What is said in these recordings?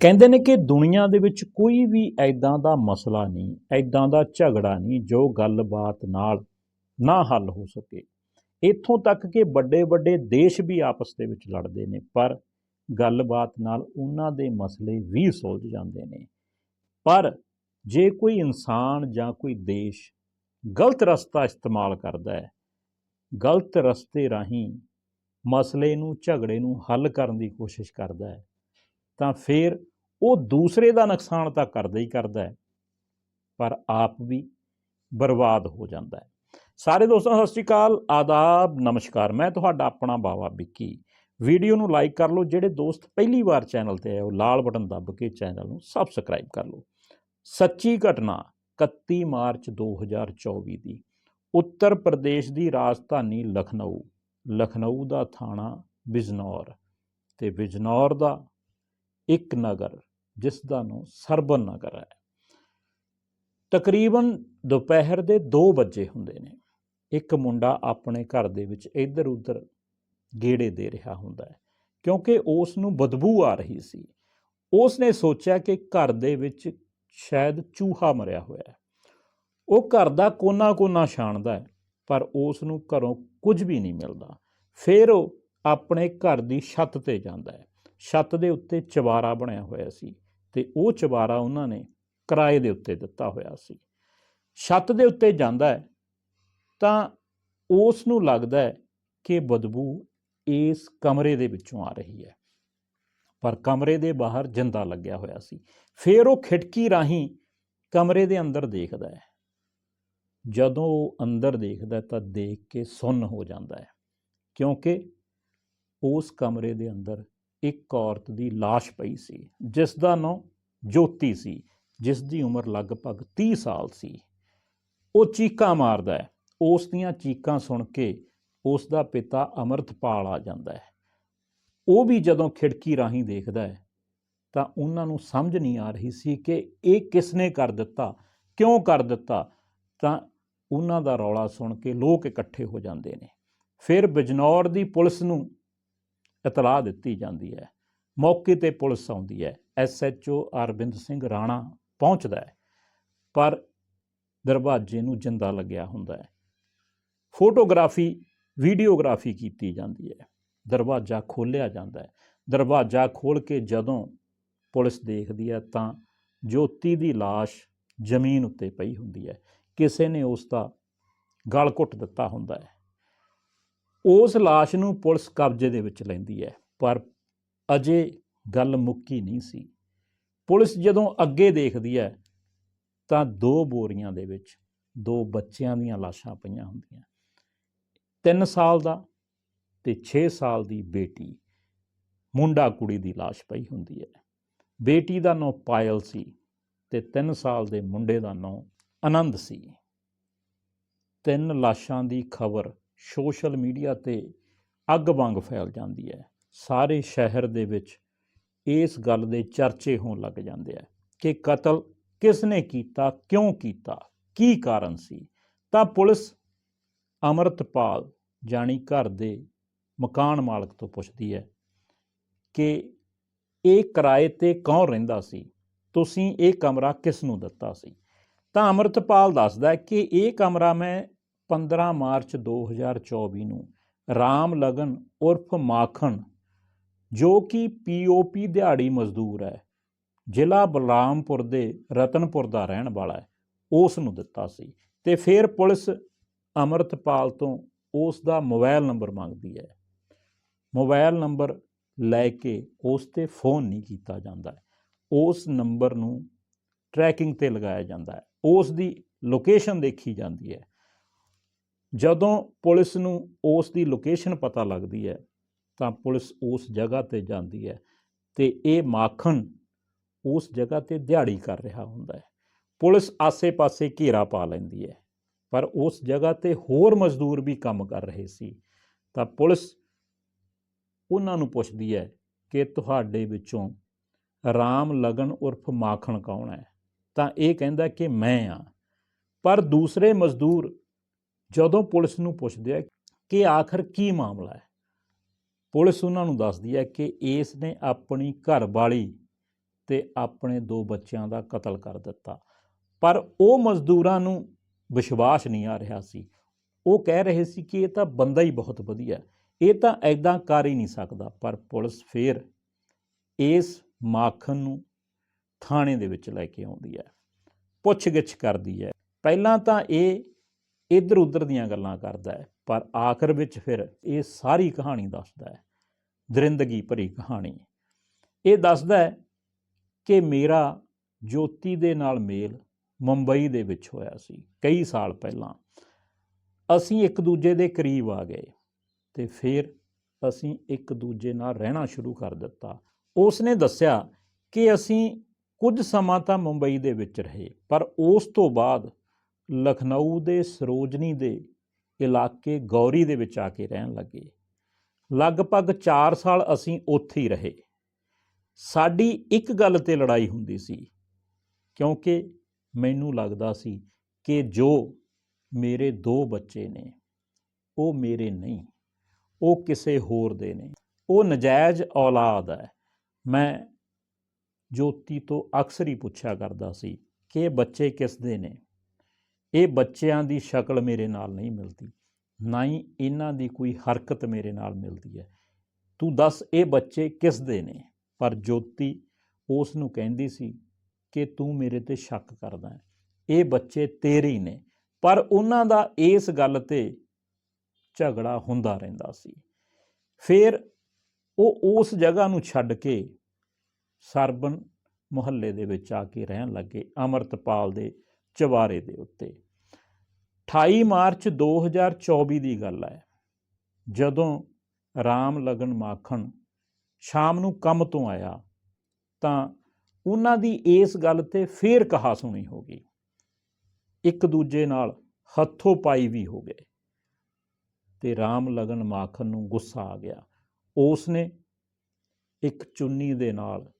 ਕਹਿੰਦੇ ਨੇ ਕਿ ਦੁਨੀਆ ਦੇ ਵਿੱਚ ਕੋਈ ਵੀ ਐਦਾਂ ਦਾ ਮਸਲਾ ਨਹੀਂ ਐਦਾਂ ਦਾ ਝਗੜਾ ਨਹੀਂ ਜੋ ਗੱਲਬਾਤ ਨਾਲ ਨਾ ਹੱਲ ਹੋ ਸਕੇ। ਇੱਥੋਂ ਤੱਕ ਕਿ ਵੱਡੇ ਵੱਡੇ ਦੇਸ਼ ਵੀ ਆਪਸ ਦੇ ਵਿੱਚ ਲੜਦੇ ਨੇ, ਪਰ ਗੱਲਬਾਤ ਨਾਲ ਉਹਨਾਂ ਦੇ ਮਸਲੇ ਵੀ ਸੁਲਝ ਜਾਂਦੇ ਨੇ। ਪਰ ਜੇ ਕੋਈ ਇਨਸਾਨ ਜਾਂ ਕੋਈ ਦੇਸ਼ ਗਲਤ ਰਸਤਾ ਇਸਤੇਮਾਲ ਕਰਦਾ ਹੈ, ਗਲਤ ਰਸਤੇ ਰਾਹੀਂ ਮਸਲੇ ਨੂੰ, ਝਗੜੇ ਨੂੰ ਹੱਲ ਕਰਨ ਦੀ ਕੋਸ਼ਿਸ਼ ਕਰਦਾ ਹੈ, ਤਾਂ ਫਿਰ ਉਹ ਦੂਸਰੇ ਦਾ ਨੁਕਸਾਨ ਤਾਂ ਕਰਦਾ ਹੀ ਕਰਦਾ ਹੈ, ਪਰ ਆਪ ਵੀ ਬਰਬਾਦ ਹੋ ਜਾਂਦਾ ਹੈ। ਸਾਰੇ ਦੋਸਤਾਂ, ਸਤਿ ਸ਼੍ਰੀ ਅਕਾਲ, ਆਦਾਬ, ਨਮਸਕਾਰ। ਮੈਂ ਤੁਹਾਡਾ ਆਪਣਾ ਬਾਵਾ ਵਿੱਕੀ। ਵੀਡੀਓ ਨੂੰ ਲਾਈਕ ਕਰ ਲਓ, ਜਿਹੜੇ ਦੋਸਤ ਪਹਿਲੀ ਵਾਰ ਚੈਨਲ ਤੇ ਆਏ, ਉਹ ਲਾਲ ਬਟਨ ਦੱਬ ਕੇ ਚੈਨਲ ਨੂੰ ਸਬਸਕ੍ਰਾਈਬ ਕਰ ਲਓ। ਸੱਚੀ ਘਟਨਾ 31 ਮਾਰਚ 2024 ਦੀ। ਉੱਤਰ ਪ੍ਰਦੇਸ਼ ਦੀ ਰਾਜਧਾਨੀ ਲਖਨਊ। ਲਖਨਊ ਦਾ ਥਾਣਾ ਬਿਜਨੌਰ। ਤੇ ਬਿਜਨੌਰ ਦਾ ਇੱਕ ਨਗਰ। ਜਿਸ ਦਾ ਨਾਮ ਸਰਬਨ ਨਗਰ ਹੈ ਤਕਰੀਬਨ ਦੁਪਹਿਰ ਦੇ 2 ਵਜੇ ਹੁੰਦੇ ਨੇ। ਇੱਕ ਮੁੰਡਾ ਆਪਣੇ ਘਰ ਦੇ ਵਿੱਚ ਇੱਧਰ ਉੱਧਰ ਗੇੜੇ ਦੇ ਰਿਹਾ ਹੁੰਦਾ ਹੈ, ਕਿਉਂਕਿ ਉਸ ਨੂੰ ਬਦਬੂ ਆ ਰਹੀ ਸੀ। ਉਸ ਨੇ ਸੋਚਿਆ ਕਿ ਘਰ ਦੇ ਵਿੱਚ ਸ਼ਾਇਦ ਚੂਹਾ ਮਰਿਆ ਹੋਇਆ ਹੈ। ਉਹ ਘਰ ਦਾ ਕੋਨਾ-ਕੋਨਾ ਛਾਣਦਾ ਹੈ, ਪਰ ਉਸ ਨੂੰ ਘਰੋਂ ਕੁਝ ਵੀ ਨਹੀਂ ਮਿਲਦਾ। ਫਿਰ ਉਹ ਆਪਣੇ ਘਰ ਦੀ ਛੱਤ ਤੇ ਜਾਂਦਾ ਹੈ। ਛੱਤ ਦੇ ਉੱਤੇ ਚਵਾਰਾ ਬਣਿਆ ਹੋਇਆ ਸੀ। ਤੇ ਉਹ ਚਵਾਰਾ ਉਹਨਾਂ ਨੇ ਕਿਰਾਏ ਦੇ ਉੱਤੇ ਦਿੱਤਾ ਹੋਇਆ ਸੀ। ਛੱਤ ਦੇ ਉੱਤੇ ਜਾਂਦਾ ਹੈ ਤਾਂ ਉਸ ਨੂੰ ਲੱਗਦਾ ਹੈ ਕਿ ਬਦਬੂ ਇਸ ਕਮਰੇ ਦੇ ਵਿੱਚੋਂ ਆ ਰਹੀ ਹੈ। ਪਰ ਕਮਰੇ ਦੇ ਬਾਹਰ ਜਿੰਦਾ ਲੱਗਿਆ ਹੋਇਆ ਸੀ। ਫਿਰ ਉਹ ਖਿੜਕੀ ਰਾਹੀਂ ਕਮਰੇ ਦੇ ਅੰਦਰ ਦੇਖਦਾ ਹੈ। ਜਦੋਂ ਉਹ ਅੰਦਰ ਦੇਖਦਾ ਤਾਂ ਦੇਖ ਕੇ ਸੁੰਨ ਹੋ ਜਾਂਦਾ ਹੈ ਕਿਉਂਕਿ ਉਸ ਕਮਰੇ ਦੇ ਅੰਦਰ ਇੱਕ ਔਰਤ ਦੀ লাশ ਪਈ ਸੀ ਜਿਸ ਦਾ ਨਾਮ ਜੋਤੀ ਸੀ ਜਿਸ ਦੀ ਉਮਰ ਲਗਭਗ 30 ਸਾਲ ਸੀ। ਉਹ ਚੀਕਾਂ ਮਾਰਦਾ ਹੈ। ਉਸ ਦੀਆਂ ਚੀਕਾਂ ਸੁਣ ਕੇ ਉਸ ਦਾ ਪਿਤਾ ਅਮਰਤਪਾਲ ਆ ਜਾਂਦਾ ਹੈ। ਉਹ ਵੀ ਜਦੋਂ ਖਿੜਕੀ ਰਾਹੀਂ ਦੇਖਦਾ ਹੈ, ਤਾਂ ਉਹਨਾਂ ਨੂੰ ਸਮਝ ਨਹੀਂ ਆ ਰਹੀ ਸੀ ਕਿ ਇਹ ਕਿਸ ਨੇ ਕਰ ਦਿੱਤਾ, ਕਿਉਂ ਕਰ ਦਿੱਤਾ, ਤਾਂ ਉਹਨਾਂ ਦਾ ਰੌਲਾ ਸੁਣ ਕੇ ਲੋਕ ਇਕੱਠੇ ਹੋ ਜਾਂਦੇ ਨੇ। ਫਿਰ ਬਿਜਨੌਰ ਦੀ ਪੁਲਿਸ ਨੂੰ ਇਤਲਾਹ ਦਿੱਤੀ ਜਾਂਦੀ ਹੈ। ਮੌਕੇ ਤੇ ਪੁਲਿਸ ਆਉਂਦੀ ਹੈ। ਐਸਐਚਓ ਅਰਵਿੰਦ ਸਿੰਘ ਰਾਣਾ ਪਹੁੰਚਦਾ ਹੈ। ਪਰ ਦਰਵਾਜ਼ੇ ਨੂੰ ਜਿੰਦਾ ਲੱਗਿਆ ਹੁੰਦਾ ਹੈ। ਫੋਟੋਗ੍ਰਾਫੀ, ਵੀਡੀਓਗ੍ਰਾਫੀ ਕੀਤੀ ਜਾਂਦੀ ਹੈ। ਦਰਵਾਜ਼ਾ ਖੋਲ੍ਹਿਆ ਜਾਂਦਾ ਹੈ। ਦਰਵਾਜ਼ਾ ਖੋਲ ਕੇ ਜਦੋਂ ਪੁਲਿਸ ਦੇਖਦੀ ਹੈ ਤਾਂ ਜੋਤੀ ਦੀ লাশ ਜ਼ਮੀਨ ਉੱਤੇ ਪਈ ਹੁੰਦੀ ਹੈ। ਕਿਸੇ ਨੇ ਉਸ ਦਾ ਗਲ ਘੁੱਟ ਦਿੱਤਾ ਹੁੰਦਾ ਹੈ। ਉਸ লাশ ਨੂੰ ਪੁਲਿਸ ਕਬਜ਼ੇ ਦੇ ਵਿੱਚ ਲੈਂਦੀ ਹੈ, ਪਰ ਅਜੇ ਗੱਲ ਮੁੱਕੀ ਨਹੀਂ ਸੀ। ਪੁਲਿਸ ਜਦੋਂ ਅੱਗੇ ਦੇਖਦੀ ਹੈ, ਤਾਂ ਦੋ ਬੋਰੀਆਂ ਦੇ ਵਿੱਚ ਦੋ ਬੱਚਿਆਂ ਦੀਆਂ ਲਾਸ਼ਾਂ ਪਈਆਂ ਹੁੰਦੀਆਂ। 3 ਸਾਲ ਦਾ ਤੇ 6 ਸਾਲ ਦੀ ਬੇਟੀ, ਮੁੰਡਾ ਕੁੜੀ ਦੀ ਲਾਸ਼ ਪਈ ਹੁੰਦੀ ਹੈ। ਬੇਟੀ ਦਾ ਨਾਂ ਪਾਇਲ ਸੀ ਤੇ 3 ਸਾਲ ਦੇ ਮੁੰਡੇ ਦਾ ਨਾਂ ਆਨੰਦ ਸੀ। ਤਿੰਨ ਲਾਸ਼ਾਂ ਦੀ ਖਬਰ ਸੋਸ਼ਲ ਮੀਡੀਆ ਤੇ ਅੱਗ ਵਾਂਗ ਫੈਲ ਜਾਂਦੀ ਹੈ। ਸਾਰੇ ਸ਼ਹਿਰ ਦੇ ਵਿੱਚ ਇਸ ਗੱਲ ਦੇ ਚਰਚੇ ਹੋਣ ਲੱਗ ਜਾਂਦੇ ਆ ਕਿ ਕਤਲ ਕਿਸ ਨੇ ਕੀਤਾ, ਕਿਉਂ ਕੀਤਾ, ਕੀ ਕਾਰਨ ਸੀ? ਤਾਂ ਪੁਲਿਸ ਅਮਰਤਪਾਲ ਜਾਣੀ ਘਰ ਦੇ ਮਕਾਨ ਮਾਲਕ ਤੋਂ ਪੁੱਛਦੀ ਹੈ ਕਿ ਇਹ ਕਿਰਾਏ ਤੇ ਕੌਣ ਰਹਿੰਦਾ ਸੀ? ਤੁਸੀਂ ਇਹ ਕਮਰਾ ਕਿਸ ਨੂੰ ਦਿੱਤਾ ਸੀ? ਤਾਂ ਅਮਰਤਪਾਲ ਦੱਸਦਾ ਕਿ ਇਹ ਕਮਰਾ ਮੈਂ 15 ਮਾਰਚ 2024 ਨੂੰ ਰਾਮ ਲਗਨ ਉਰਫ ਮਾਖਣ, ਜੋ ਕਿ ਪੀਓਪੀ ਦਿਹਾੜੀ ਮਜ਼ਦੂਰ ਹੈ, ਜ਼ਿਲ੍ਹਾ ਬਲਰਾਮਪੁਰ ਦੇ ਰਤਨਪੁਰ ਦਾ ਰਹਿਣ ਵਾਲਾ ਹੈ, ਉਸ ਨੂੰ ਦਿੱਤਾ ਸੀ ਤੇ ਫਿਰ ਪੁਲਿਸ ਅਮਰਤਪਾਲ ਤੋਂ ਉਸ ਦਾ ਮੋਬਾਈਲ ਨੰਬਰ ਮੰਗਦੀ ਹੈ। ਮੋਬਾਈਲ ਨੰਬਰ ਲੈ ਕੇ ਉਸ ਤੇ ਫੋਨ ਨਹੀਂ ਕੀਤਾ ਜਾਂਦਾ ਉਸ ਨੰਬਰ ਨੂੰ ਟਰੈਕਿੰਗ ਤੇ ਲਗਾਇਆ ਜਾਂਦਾ ਹੈ। ਉਸ ਦੀ ਲੋਕੇਸ਼ਨ ਦੇਖੀ ਜਾਂਦੀ ਹੈ। ਜਦੋਂ ਪੁਲਿਸ ਨੂੰ ਉਸ ਦੀ ਲੋਕੇਸ਼ਨ ਪਤਾ ਲੱਗਦੀ ਹੈ, ਤਾਂ ਪੁਲਿਸ ਉਸ ਜਗ੍ਹਾ ਤੇ ਜਾਂਦੀ ਹੈ ਤੇ ਇਹ ਮਾਖਣ ਉਸ ਜਗ੍ਹਾ ਤੇ ਦਿਹਾੜੀ ਕਰ ਰਿਹਾ ਹੁੰਦਾ ਹੈ। ਪੁਲਿਸ ਆਸੇ-ਪਾਸੇ ਘੇਰਾ ਪਾ ਲੈਂਦੀ ਹੈ, ਪਰ ਉਸ ਜਗ੍ਹਾ ਤੇ ਹੋਰ ਮਜ਼ਦੂਰ ਵੀ ਕੰਮ ਕਰ ਰਹੇ ਸੀ। ਤਾਂ ਪੁਲਿਸ ਉਹਨਾਂ ਨੂੰ ਪੁੱਛਦੀ ਹੈ ਕਿ ਤੁਹਾਡੇ ਵਿੱਚੋਂ ਰਾਮ, ਲਗਨ, ਉਰਫ ਮਾਖਣ ਕੌਣ ਹੈ? ਤਾਂ ਇਹ ਕਹਿੰਦਾ ਕਿ ਮੈਂ ਆ ਪਰ ਦੂਸਰੇ ਮਜ਼ਦੂਰ ਜਦੋਂ ਪੁਲਿਸ ਨੂੰ ਪੁੱਛਦੇ ਆ ਕਿ ਆਖਰ ਕੀ ਮਾਮਲਾ ਹੈ, ਪੁਲਿਸ ਉਹਨਾਂ ਨੂੰ ਦੱਸਦੀ ਹੈ ਕਿ ਇਸ ਨੇ ਆਪਣੀ ਘਰਵਾਲੀ ਤੇ ਆਪਣੇ ਦੋ ਬੱਚਿਆਂ ਦਾ ਕਤਲ ਕਰ ਦਿੱਤਾ। ਪਰ ਉਹ ਮਜ਼ਦੂਰਾਂ ਨੂੰ ਵਿਸ਼ਵਾਸ ਨਹੀਂ ਆ ਰਿਹਾ ਸੀ। ਉਹ ਕਹਿ ਰਹੇ ਸੀ ਕਿ ਇਹ ਤਾਂ ਬੰਦਾ ਹੀ ਬਹੁਤ ਵਧੀਆ ਇਹ ਤਾਂ ਐਦਾਂ ਕਰ ਹੀ ਨਹੀਂ ਸਕਦਾ। ਪਰ ਪੁਲਿਸ ਫੇਰ ਇਸ ਮਾਖਨ ਨੂੰ ਥਾਣੇ ਦੇ ਵਿੱਚ ਲੈ ਕੇ ਆਉਂਦੀ ਹੈ, ਪੁੱਛਗਿੱਛ ਕਰਦੀ ਹੈ। ਪਹਿਲਾਂ ਤਾਂ ਇਹ ਇੱਧਰ ਉੱਧਰ ਦੀਆਂ ਗੱਲਾਂ ਕਰਦਾ ਹੈ, ਪਰ ਆਖਰ ਵਿੱਚ ਫਿਰ ਇਹ ਸਾਰੀ ਕਹਾਣੀ ਦੱਸਦਾ ਹੈ, ਦਰਿੰਦਗੀ ਭਰੀ ਕਹਾਣੀ। ਇਹ ਦੱਸਦਾ ਹੈ ਕਿ ਮੇਰਾ ਜੋਤੀ ਦੇ ਨਾਲ ਮੇਲ ਮੁੰਬਈ ਦੇ ਵਿੱਚ ਹੋਇਆ ਸੀ, ਕਈ ਸਾਲ ਪਹਿਲਾਂ। ਅਸੀਂ ਇੱਕ ਦੂਜੇ ਦੇ ਕਰੀਬ ਆ ਗਏ ਤੇ ਫਿਰ ਅਸੀਂ ਇੱਕ ਦੂਜੇ ਨਾਲ ਰਹਿਣਾ ਸ਼ੁਰੂ ਕਰ ਦਿੱਤਾ। ਉਸ ਨੇ ਦੱਸਿਆ ਕਿ ਅਸੀਂ ਕੁਝ ਸਮਾਂ ਤਾਂ ਮੁੰਬਈ ਦੇ ਵਿੱਚ ਰਹੇ, ਪਰ ਉਸ ਤੋਂ ਬਾਅਦ ਲਖਨਊ ਦੇ ਸਰੋਜਨੀ ਦੇ ਇਲਾਕੇ ਗੌਰੀ ਦੇ ਵਿੱਚ ਆ ਕੇ ਰਹਿਣ ਲੱਗੇ। ਲਗਭਗ 4 ਸਾਲ ਅਸੀਂ ਉੱਥੇ ਹੀ ਰਹੇ। ਸਾਡੀ ਇੱਕ ਗੱਲ ਤੇ ਲੜਾਈ ਹੁੰਦੀ ਸੀ, ਕਿਉਂਕਿ ਮੈਨੂੰ ਲੱਗਦਾ ਸੀ ਕਿ ਜੋ ਮੇਰੇ ਦੋ ਬੱਚੇ ਨੇ, ਉਹ ਮੇਰੇ ਨਹੀਂ, ਉਹ ਕਿਸੇ ਹੋਰ ਦੇ ਨੇ। ਉਹ ਨਜਾਇਜ਼ ਔਲਾਦ ਹੈ। ਮੈਂ ਜੋਤੀ ਤੋਂ ਅਕਸਰ ਹੀ ਪੁੱਛਿਆ ਕਰਦਾ ਸੀ ਕਿ ਬੱਚੇ ਕਿਸ ਦੇ ਨੇ? ਇਹ ਬੱਚਿਆਂ ਦੀ ਸ਼ਕਲ ਮੇਰੇ ਨਾਲ ਨਹੀਂ ਮਿਲਦੀ, ਨਾ ਹੀ ਇਹਨਾਂ ਦੀ ਕੋਈ ਹਰਕਤ ਮੇਰੇ ਨਾਲ ਮਿਲਦੀ ਹੈ। ਤੂੰ ਦੱਸ ਇਹ ਬੱਚੇ ਕਿਸ ਦੇ ਨੇ? ਪਰ ਜੋਤੀ ਉਸ ਨੂੰ ਕਹਿੰਦੀ ਸੀ ਕਿ ਤੂੰ ਮੇਰੇ ਤੇ ਸ਼ੱਕ ਕਰਦਾ ਹੈ। ਇਹ ਬੱਚੇ ਤੇਰੇ ਹੀ ਨੇ। ਪਰ ਉਹਨਾਂ ਦਾ ਇਸ ਗੱਲ ਤੇ ਝਗੜਾ ਹੁੰਦਾ ਰਹਿੰਦਾ ਸੀ। ਫਿਰ ਉਹ ਉਸ ਜਗ੍ਹਾ ਨੂੰ ਛੱਡ ਕੇ ਸਰਬਨ ਮੁਹੱਲੇ ਦੇ ਵਿੱਚ ਆ ਕੇ ਰਹਿਣ ਲੱਗੇ। ਅਮਰਤਪਾਲ ਦੇ ਚਵਾਰੇ ਦੇ ਉੱਤੇ। 28 ਮਾਰਚ 2024 ਦੀ ਗੱਲ ਹੈ। ਜਦੋਂ ਰਾਮ ਲਗਨ ਮਾਖਣ ਸ਼ਾਮ ਨੂੰ ਕੰਮ ਤੋਂ ਆਇਆ, ਤਾਂ ਉਹਨਾਂ ਦੀ ਇਸ ਗੱਲ ਤੇ ਫੇਰ ਕਹਾ ਸੁਣੀ ਹੋ ਗਈ ਇੱਕ ਦੂਜੇ ਨਾਲ ਹੱਥੋਂ ਪਾਈ ਵੀ ਹੋ ਗਏ। ਤੇ ਰਾਮ ਲਗਨ ਮਾਖਣ ਨੂੰ ਗੁੱਸਾ ਆ ਗਿਆ। ਉਸ ਨੇ ਇੱਕ ਚੁੰਨੀ ਦੇ ਨਾਲ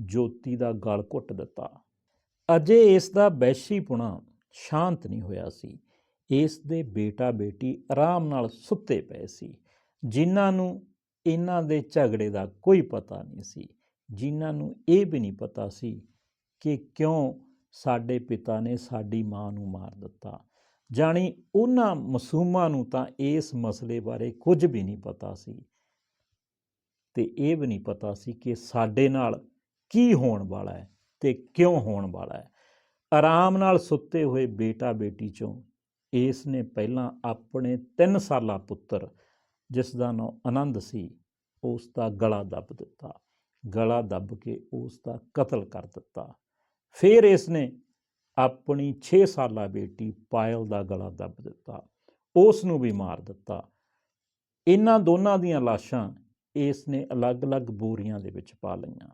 ਜੋਤੀ ਦਾ ਗਲ ਘੁੱਟ ਦਿੱਤਾ। ਅਜੇ ਇਸ ਦਾ ਵੈਸ਼ੀਪੁਣਾ ਸ਼ਾਂਤ ਨਹੀਂ ਹੋਇਆ ਸੀ। ਇਸ ਦੇ ਬੇਟਾ ਬੇਟੀ ਆਰਾਮ ਨਾਲ ਸੁੱਤੇ ਪਏ ਸੀ। ਜਿਨ੍ਹਾਂ ਨੂੰ ਇਹਨਾਂ ਦੇ ਝਗੜੇ ਦਾ ਕੋਈ ਪਤਾ ਨਹੀਂ ਸੀ। ਜਿਨ੍ਹਾਂ ਨੂੰ ਇਹ ਵੀ ਨਹੀਂ ਪਤਾ ਸੀ ਕਿ ਕਿਉਂ ਸਾਡੇ ਪਿਤਾ ਨੇ ਸਾਡੀ ਮਾਂ ਨੂੰ ਮਾਰ ਦਿੱਤਾ। ਜਾਣੀ ਉਹਨਾਂ ਮਾਸੂਮਾਂ ਨੂੰ ਤਾਂ ਇਸ ਮਸਲੇ ਬਾਰੇ ਕੁਝ ਵੀ ਨਹੀਂ ਪਤਾ ਸੀ। ਤੇ ਇਹ ਵੀ ਨਹੀਂ ਪਤਾ ਸੀ ਕਿ ਸਾਡੇ ਨਾਲ ਕੀ ਹੋਣ ਵਾਲਾ ਹੈ। ਤੇ ਕਿਉਂ ਹੋਣ ਵਾਲਾ ਹੈ? ਆਰਾਮ ਨਾਲ ਸੁੱਤੇ ਹੋਏ ਬੇਟਾ ਬੇਟੀ ਚੋਂ ਇਸ ਨੇ ਪਹਿਲਾਂ ਆਪਣੇ 3 ਸਾਲਾ ਪੁੱਤਰ ਜਿਸ ਦਾ ਨਾਮ ਆਨੰਦ ਸੀ ਉਸ ਦਾ ਗਲਾ ਦੱਬ ਦਿੱਤਾ। ਗਲਾ ਦੱਬ ਕੇ ਉਸ ਦਾ ਕਤਲ ਕਰ ਦਿੱਤਾ। ਫਿਰ ਇਸ ਨੇ ਆਪਣੀ 6 ਸਾਲਾ ਬੇਟੀ ਪਾਇਲ ਦਾ ਗਲਾ ਦੱਬ ਦਿੱਤਾ। ਉਸ ਨੂੰ ਵੀ ਮਾਰ ਦਿੱਤਾ। ਇਹਨਾਂ ਦੋਨਾਂ ਦੀਆਂ ਲਾਸ਼ਾਂ ਇਸ ਨੇ ਅਲੱਗ-ਅਲੱਗ ਬੋਰੀਆਂ ਦੇ ਵਿੱਚ ਪਾ ਲਈਆਂ।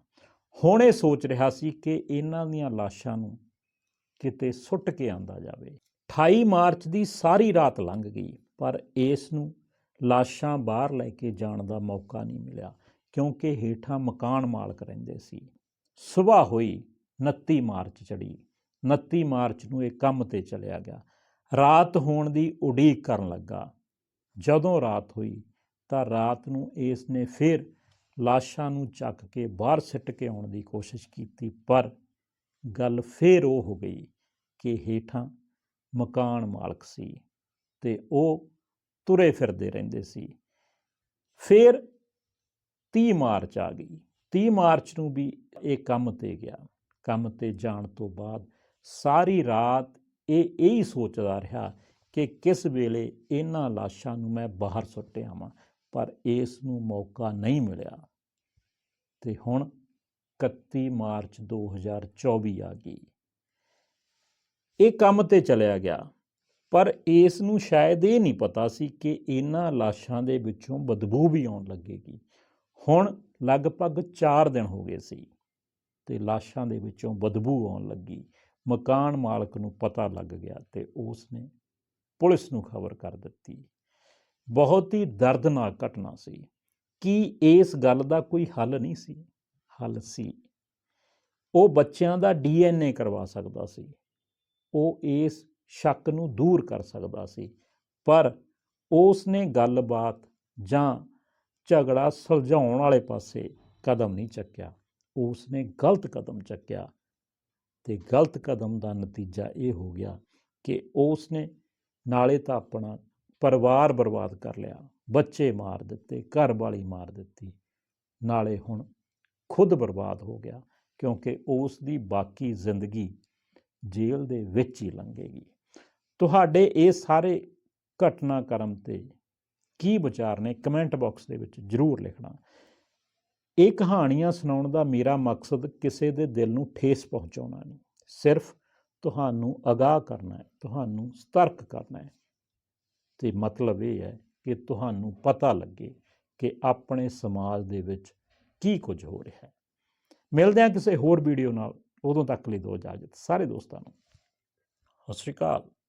ਹੁਣ ਇਹ ਸੋਚ ਰਿਹਾ ਸੀ ਕਿ ਇਹਨਾਂ ਦੀਆਂ ਲਾਸ਼ਾਂ ਨੂੰ ਕਿਤੇ ਸੁੱਟ ਕੇ ਆਂਦਾ ਜਾਵੇ। 28 ਮਾਰਚ ਦੀ ਸਾਰੀ ਰਾਤ ਲੰਘ ਗਈ, ਪਰ ਇਸ ਨੂੰ ਲਾਸ਼ਾਂ ਬਾਹਰ ਲੈ ਕੇ ਜਾਣ ਦਾ ਮੌਕਾ ਨਹੀਂ ਮਿਲਿਆ, ਕਿਉਂਕਿ ਹੇਠਾਂ ਮਕਾਨ ਮਾਲਕ ਰਹਿੰਦੇ ਸੀ। ਸਵੇਰ ਹੋਈ 29 ਮਾਰਚ ਚੜੀ 29 ਮਾਰਚ ਨੂੰ ਇਹ ਕੰਮ ਤੇ ਚਲਿਆ ਗਿਆ। ਰਾਤ ਹੋਣ ਦੀ ਉਡੀਕ ਕਰਨ ਲੱਗਾ। ਜਦੋਂ ਰਾਤ ਹੋਈ ਤਾਂ ਰਾਤ ਨੂੰ ਇਸ ਨੇ ਫਿਰ ਲਾਸ਼ਾਂ ਨੂੰ ਚੱਕ ਕੇ ਬਾਹਰ ਸਿੱਟ ਕੇ ਆਉਣ ਦੀ ਕੋਸ਼ਿਸ਼ ਕੀਤੀ, ਪਰ ਗੱਲ ਫੇਰ ਉਹ ਹੋ ਗਈ ਕਿ ਹੇਠਾਂ ਮਕਾਨ ਮਾਲਕ ਸੀ ਤੇ ਉਹ ਤੁਰੇ ਫਿਰਦੇ ਰਹਿੰਦੇ ਸੀ। ਫਿਰ 30 ਮਾਰਚ ਆ ਗਈ। 30 ਮਾਰਚ ਨੂੰ ਵੀ ਇਹ ਕੰਮ ਤੇ ਗਿਆ। ਕੰਮ ਤੇ ਜਾਣ ਤੋਂ ਬਾਅਦ ਸਾਰੀ ਰਾਤ ਇਹ ਇਹੀ ਸੋਚਦਾ ਰਿਹਾ ਕਿ ਕਿਸ ਵੇਲੇ ਇਹਨਾਂ ਲਾਸ਼ਾਂ ਨੂੰ ਮੈਂ ਬਾਹਰ ਸੁੱਟ ਆਵਾਂ, ਪਰ ਇਸ ਨੂੰ ਮੌਕਾ ਨਹੀਂ ਮਿਲਿਆ। ਤੇ ਹੁਣ 31 ਮਾਰਚ 2024 ਆ ਗਈ। ਇਹ ਕੰਮ ਤੇ ਚਲਿਆ ਗਿਆ, ਪਰ ਇਸ ਨੂੰ ਸ਼ਾਇਦ ਇਹ ਨਹੀਂ ਪਤਾ ਸੀ ਕਿ ਇਹਨਾਂ ਲਾਸ਼ਾਂ ਦੇ ਵਿੱਚੋਂ ਬਦਬੂ ਵੀ ਆਉਣ ਲੱਗੇਗੀ। ਹੁਣ ਲਗਭਗ 4 ਦਿਨ ਹੋ ਗਏ ਸੀ ਤੇ ਲਾਸ਼ਾਂ ਦੇ ਵਿੱਚੋਂ ਬਦਬੂ ਆਉਣ ਲੱਗੀ। ਮਕਾਨ ਮਾਲਕ ਨੂੰ ਪਤਾ ਲੱਗ ਗਿਆ ਤੇ ਉਸ ਨੇ ਪੁਲਿਸ ਨੂੰ ਖਬਰ ਕਰ ਦਿੱਤੀ। ਬਹੁਤ ਹੀ ਦਰਦਨਾਕ ਘਟਨਾ ਸੀ। ਕੀ ਇਸ ਗੱਲ ਦਾ ਕੋਈ ਹੱਲ ਨਹੀਂ ਸੀ। ਹੱਲ ਸੀ। ਉਹ ਬੱਚਿਆਂ ਦਾ ਡੀਐਨਏ ਕਰਵਾ ਸਕਦਾ ਸੀ। ਉਹ ਇਸ ਸ਼ੱਕ ਨੂੰ ਦੂਰ ਕਰ ਸਕਦਾ ਸੀ। ਪਰ ਉਸ ਨੇ ਗੱਲਬਾਤ ਜਾਂ ਝਗੜਾ ਸੁਲਝਾਉਣ ਵਾਲੇ ਪਾਸੇ ਕਦਮ ਨਹੀਂ ਚੱਕਿਆ। ਉਸ ਨੇ ਗਲਤ ਕਦਮ ਚੱਕਿਆ ਤੇ ਗਲਤ ਕਦਮ ਦਾ ਨਤੀਜਾ ਇਹ ਹੋ ਗਿਆ ਕਿ ਉਸ ਨੇ ਨਾਲੇ ਤਾਂ ਆਪਣਾ ਪਰਿਵਾਰ ਬਰਬਾਦ ਕਰ ਲਿਆ। ਬੱਚੇ ਮਾਰ ਦਿੱਤੇ, ਘਰ ਵਾਲੀ ਮਾਰ ਦਿੱਤੀ। ਨਾਲੇ ਹੁਣ ਖੁਦ ਬਰਬਾਦ ਹੋ ਗਿਆ, ਕਿਉਂਕਿ ਉਸ ਦੀ ਬਾਕੀ ਜ਼ਿੰਦਗੀ ਜੇਲ੍ਹ ਦੇ ਵਿੱਚ ਹੀ ਲੰਘੇਗੀ। ਤੁਹਾਡੇ ਇਹ ਸਾਰੇ ਘਟਨਾਕ੍ਰਮ ਤੇ ਕੀ ਵਿਚਾਰ ਨੇ? ਕਮੈਂਟ ਬਾਕਸ ਦੇ ਵਿੱਚ ਜਰੂਰ ਲਿਖਣਾ। ਇਹ ਕਹਾਣੀਆਂ ਸੁਣਾਉਣ ਦਾ ਮੇਰਾ ਮਕਸਦ ਕਿਸੇ ਦੇ ਦਿਲ ਨੂੰ ਠੇਸ ਪਹੁੰਚਾਉਣਾ ਨਹੀਂ। ਸਿਰਫ ਤੁਹਾਨੂੰ ਅਗਾਹ ਕਰਨਾ ਹੈ, ਤੁਹਾਨੂੰ ਸਤਰਕ ਕਰਨਾ ਹੈ। ਤੇ ਮਤਲਬ ਇਹ ਹੈ ਕਿ ਤੁਹਾਨੂੰ ਪਤਾ ਲੱਗੇ ਕਿ ਆਪਣੇ ਸਮਾਜ ਦੇ ਵਿੱਚ ਕੀ ਕੁਝ ਹੋ ਰਿਹਾ ਹੈ। ਮਿਲਦੇ ਹਾਂ ਕਿਸੇ ਹੋਰ ਵੀਡੀਓ ਨਾਲ। ਉਦੋਂ ਤੱਕ ਲਈ ਦਿਓ ਇਜਾਜ਼ਤ। ਸਾਰੇ ਦੋਸਤਾਂ ਨੂੰ। ਸਤਿ ਸ਼੍ਰੀ ਅਕਾਲ।